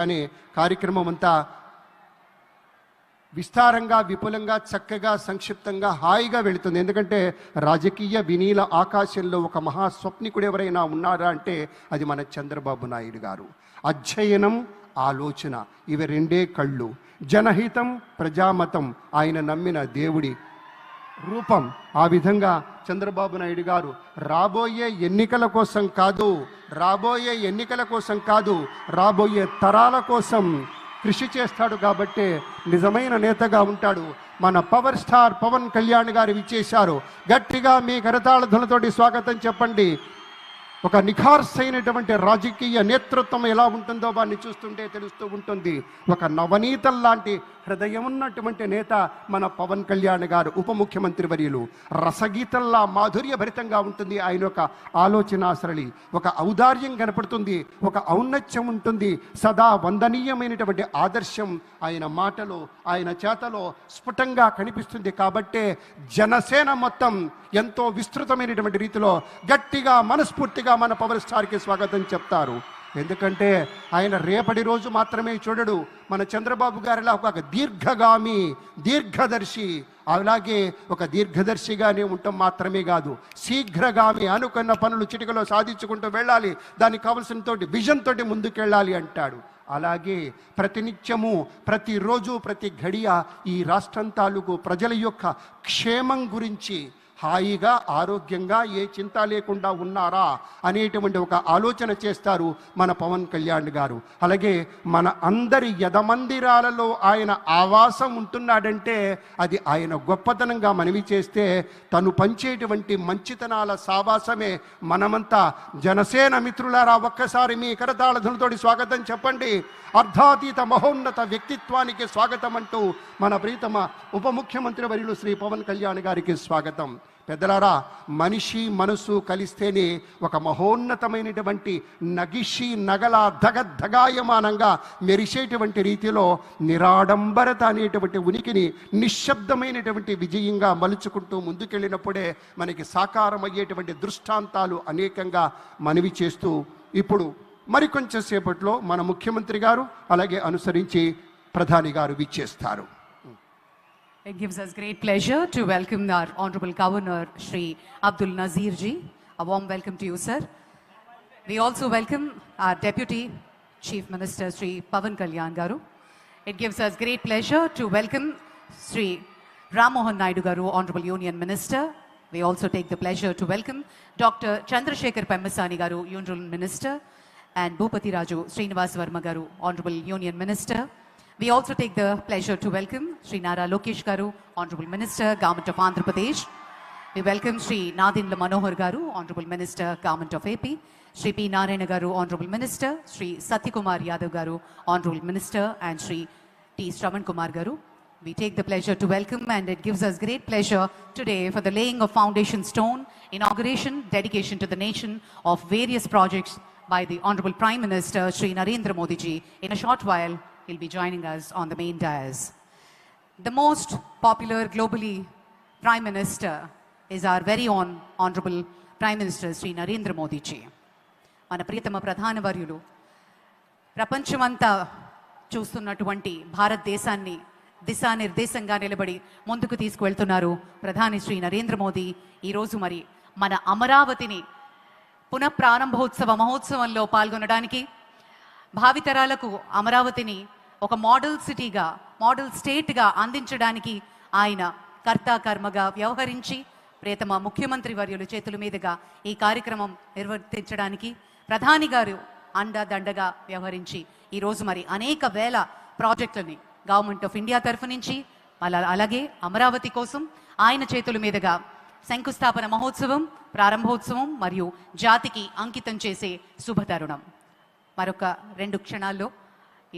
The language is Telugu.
కానీ కార్యక్రమం అంతా విస్తారంగా విపులంగా చక్కగా సంక్షిప్తంగా హాయిగా వెళుతుంది. ఎందుకంటే రాజకీయ వినీల ఆకాశంలో ఒక మహాస్వప్నికుడు ఎవరైనా ఉన్నారా అంటే అది మన చంద్రబాబు నాయుడు గారు. అధ్యయనం ఆలోచన ఇవి రెండే కళ్ళు. జనహితం ప్రజామతం ఆయన నమ్మిన దేవుడి రూపం. ఆ విధంగా చంద్రబాబు నాయుడు గారు రాబోయే ఎన్నికల కోసం కాదు రాబోయే ఎన్నికల కోసం కాదు రాబోయే తరాల కోసం కృషి చేస్తాడు కాబట్టే నిజమైన నేతగా ఉంటాడు. మన పవర్ స్టార్ పవన్ కళ్యాణ్ గారు విచ్చేశారు. గట్టిగా మీ కరతాళ ధ్వనులతోటి స్వాగతం చెప్పండి. ఒక నిఖార్సైనటువంటి రాజకీయ నేతృత్వం ఎలా ఉంటుందో వాడిని చూస్తుంటే తెలుస్తూ ఉంటుంది. ఒక నవనీతం లాంటి హృదయం ఉన్నటువంటి నేత మన పవన్ కళ్యాణ్ గారు ఉప ముఖ్యమంత్రి వర్యులు. రసగీతంలా మాధుర్యభరితంగా ఉంటుంది ఆయన యొక్క ఆలోచన సరళి ఒక ఔదార్యం కనపడుతుంది ఒక ఔన్నత్యం ఉంటుంది. సదా వందనీయమైనటువంటి ఆదర్శం ఆయన మాటలో ఆయన చేతలో స్ఫుటంగా కనిపిస్తుంది. కాబట్టే జనసేన మొత్తం ఎంతో విస్తృతమైనటువంటి రీతిలో గట్టిగా మనస్ఫూర్తిగా మన పవర్ స్టార్కి స్వాగతం చెప్తారు. ఎందుకంటే ఆయన రేపటి రోజు మాత్రమే చూడడు. మన చంద్రబాబు గారిలా ఒక దీర్ఘగామి దీర్ఘదర్శి అలాగే ఒక దీర్ఘదర్శిగానే ఉండటం మాత్రమే కాదు. శీఘ్రగామి అనుకున్న పనులు చిటికలో సాధించుకుంటూ వెళ్ళాలి. దానికి కావలసిన తోటి విజన్ తోటి ముందుకెళ్ళాలి అంటాడు. అలాగే ప్రతినిత్యము ప్రతిరోజు ప్రతి ఘడియ ఈ రాష్ట్రం తాలూకు ప్రజల యొక్క క్షేమం గురించి హాయిగా ఆరోగ్యంగా ఏ చింత లేకుండా ఉన్నారా అనేటువంటి ఒక ఆలోచన చేస్తారు మన పవన్ కళ్యాణ్ గారు. అలాగే మన అందరి యదమందిరాలలో ఆయన ఆవాసం ఉంటున్నాడంటే అది ఆయన గొప్పతనంగా మనవి చేస్తే తను పంచేటువంటి మంచితనాల సావాసమే మనమంతా జనసేన మిత్రులారా ఒక్కసారి మీ కరతాళధులతోటి స్వాగతం చెప్పండి. అర్ధాతీత మహోన్నత వ్యక్తిత్వానికి స్వాగతం అంటూ మన ప్రీతమ ఉప ముఖ్యమంత్రి వర్యులు శ్రీ పవన్ కళ్యాణ్ గారికి స్వాగతం. పెద్దలారా మనిషి మనసు కలిస్తేనే ఒక మహోన్నతమైనటువంటి నగిషి నగల ధగధగాయమానంగా మెరిసేటువంటి రీతిలో నిరాడంబరత అనేటువంటి ఉనికిని నిశ్శబ్దమైనటువంటి విజయంగా మలుచుకుంటూ ముందుకెళ్ళినప్పుడే మనకి సాకారమయ్యేటువంటి దృష్టాంతాలు అనేకంగా మనవి చేస్తూ ఇప్పుడు మరికొంచెం సేపట్లో మన ముఖ్యమంత్రి గారు అలాగే అనుసరించి ప్రధాని గారు విచ్చేస్తారు. It gives us great pleasure to welcome our Honorable Governor Shri Abdul Nazir ji. A warm welcome to you, sir. We also welcome our Deputy Chief Minister Sri Pavan Kalyan Garu. It gives us great pleasure to welcome Sri Ram Mohan Naidu Garu, Honorable Union Minister. We also take the pleasure to welcome Dr. Chandrasekhar Pemmasani Garu, Union Minister, and Bhupati Raju Srinivas Verma Garu, Honorable Union Minister. We also take the pleasure to welcome Sri Nara Lokesh Garu, Honorable Minister, Government of Andhra Pradesh. We welcome Sri Nadinla Manohar Garu, Honorable Minister, Government of AP. Sri P. Narayana Garu, Honorable Minister. Sri Satyakumar Yadav Garu, Honorable Minister. And Sri T. Shravan Kumar Garu. We take the pleasure to welcome and it gives us great pleasure today for the laying of foundation stone, inauguration, dedication to the nation of various projects by the Honorable Prime Minister Sri Narendra Modi ji. In a short while, he'll be joining us on the main dais. The most popular globally Prime Minister is our very own Honorable Prime Minister Sri Narendra Modi ji. మన ప్రియతమ ప్రధాన వర్యులు ప్రపంచమంతా చూస్తున్నటువంటి భారతదేశాన్ని దిశానిర్దేశంగా నిలబడి ముందుకు తీసుకువెళ్తున్నారు ప్రధాని శ్రీ నరేంద్ర మోదీ ఈరోజు మరి మన అమరావతిని పునఃప్రారంభోత్సవ మహోత్సవంలో పాల్గొనడానికి భావితరాలకు అమరావతిని ఒక మోడల్ సిటీగా మోడల్ స్టేట్గా అందించడానికి ఆయన కర్తాకర్మగా వ్యవహరించి ప్రేతమ ముఖ్యమంత్రి వర్యుల చేతుల మీదుగా ఈ కార్యక్రమం నిర్వర్తించడానికి ప్రధాని గారు అండదండగా వ్యవహరించి ఈరోజు మరి అనేక వేల ప్రాజెక్టులని గవర్నమెంట్ ఆఫ్ ఇండియా తరఫు నుంచి అలా అలాగే అమరావతి కోసం ఆయన చేతుల మీదుగా శంకుస్థాపన మహోత్సవం ప్రారంభోత్సవం మరియు జాతికి అంకితం చేసే శుభతరుణం. మరొక రెండు క్షణాల్లో